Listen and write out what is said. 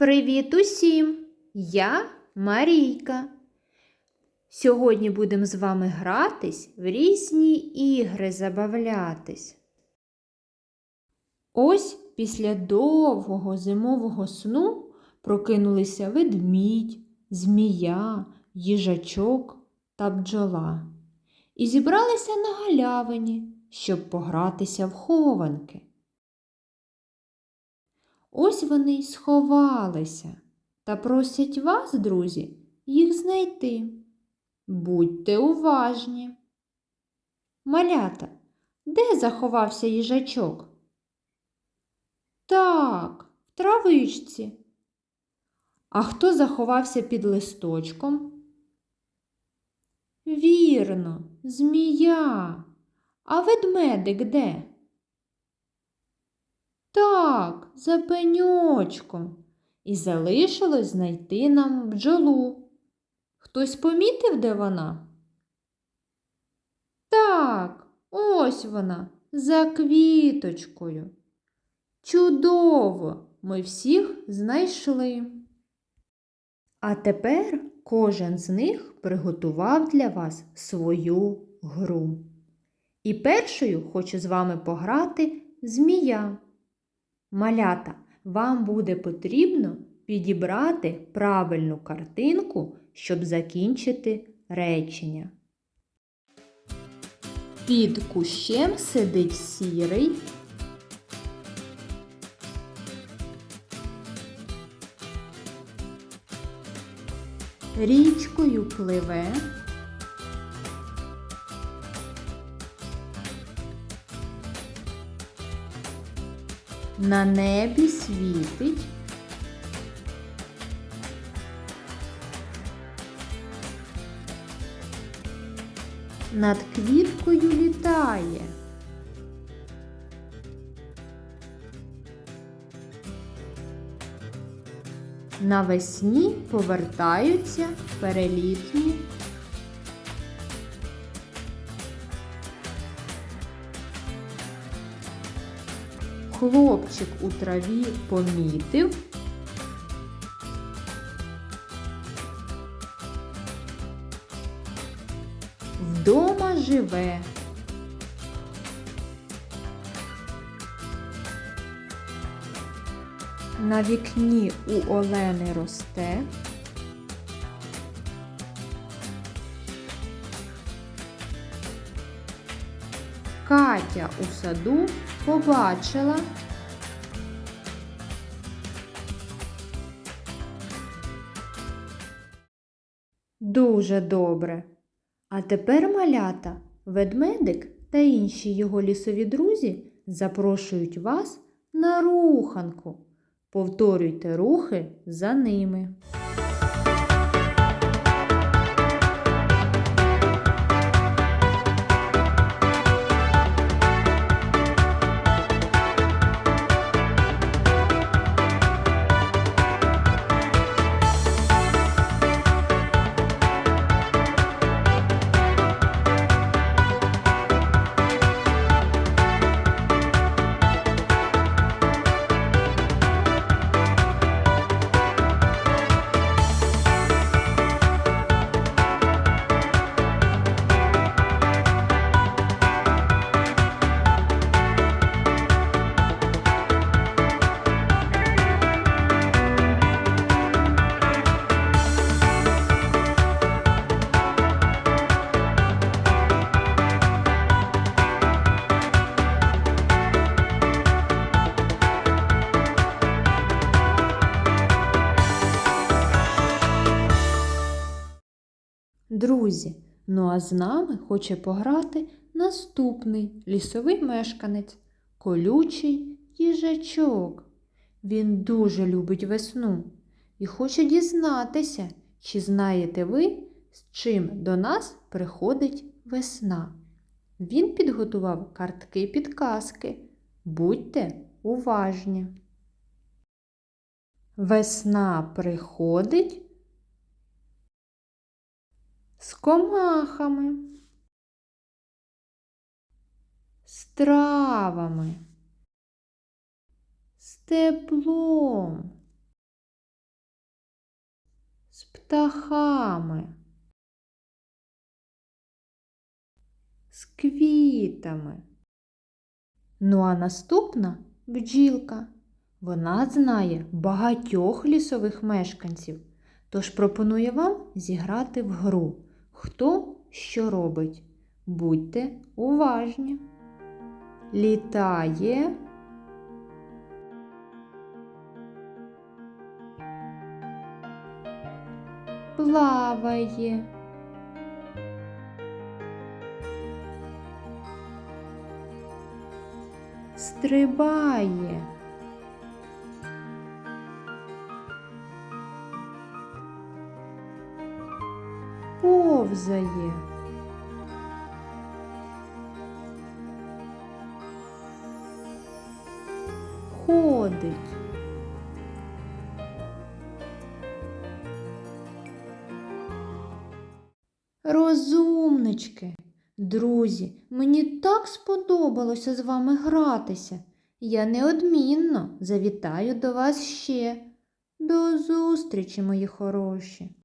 Привіт усім! Я Марійка. Сьогодні будемо з вами гратись в різні ігри забавлятись. Ось після довгого зимового сну прокинулися ведмідь, змія, їжачок та бджола і зібралися на галявині, щоб погратися в хованки. Ось вони й сховалися та просять вас, друзі, їх знайти. Будьте уважні. Малята, де заховався їжачок? Так, в травичці. А хто заховався під листочком? Вірно, змія. А ведмедик де? Так, за пеньочком. І залишилось знайти нам бджолу. Хтось помітив, де вона? Так, ось вона, за квіточкою. Чудово! Ми всіх знайшли. А тепер кожен з них приготував для вас свою гру. І першою хочу з вами пограти змія. Малята, вам буде потрібно підібрати правильну картинку, щоб закінчити речення. Під кущем сидить сірий. Річкою пливе. На небі світить. Над квіткою літає. Навесні повертаються перелітні. Хлопчик у траві помітив. Вдома живе. На вікні у Олени росте. Катя у саду побачила. Дуже добре. А тепер малята, ведмедик та інші його лісові друзі запрошують вас на руханку. Повторюйте рухи за ними. Друзі, ну а з нами хоче пограти наступний лісовий мешканець колючий їжачок. Він дуже любить весну і хоче дізнатися, чи знаєте ви, з чим до нас приходить весна. Він підготував картки підказки. Будьте уважні. Весна приходить з комахами, з травами, з теплом, з птахами, з квітами. Ну а наступна бджілка. Вона знає багатьох лісових мешканців, тож пропонує вам зіграти в гру. Хто що робить? Будьте уважні. Літає. Плаває. Стрибає. Повзає. Ходить. Розумнички, друзі, мені так сподобалося з вами гратися. Я неодмінно завітаю до вас ще. До зустрічі, мої хороші.